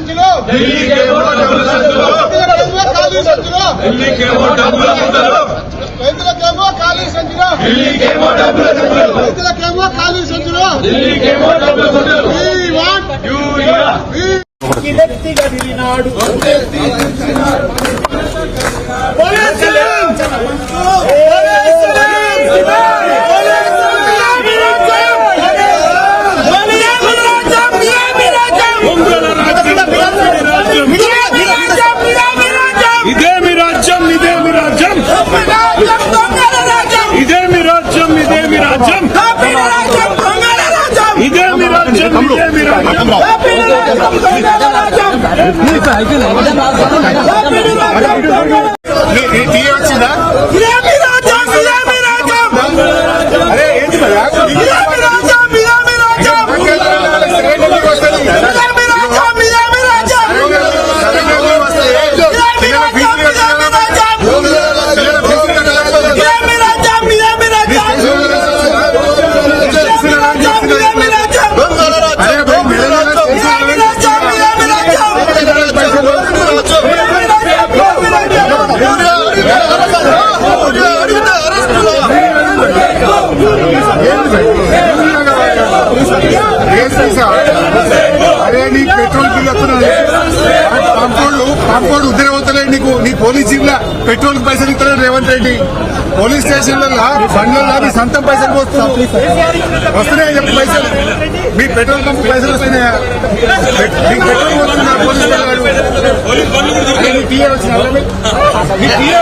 సంచులు. రైతులకేమో ఖాళీ సంచులు. రైతులకేమో ఖాళీ సంచులు. రైతులకేమో ఖాళీ సంచులు. ఢిల్లీకేమో డబ్బుల మీ అరే నీ పెట్రోల్ బిల్ వస్తున్నాడు పంపోడు పంపోడు ఉద్రవతలే నీకు. నీ పోలీస్ జీప్లా పెట్రోల్ పైసలు ఇస్తున్నాడు రేవంత్ రెడ్డి? పోలీస్ స్టేషన్లలో బండ్లలో మీ సొంతం పైసలు పోస్తుంది వస్తున్నాయా చెప్పు పైసలు? మీ పెట్రోల్ పంప్ పైసలు వస్తున్నాయా? మీకు పెట్రోల్ పోతుందా పోలీస్ వాళ్ళు. అరే నీ టీఏ వచ్చిన నీ టీఏ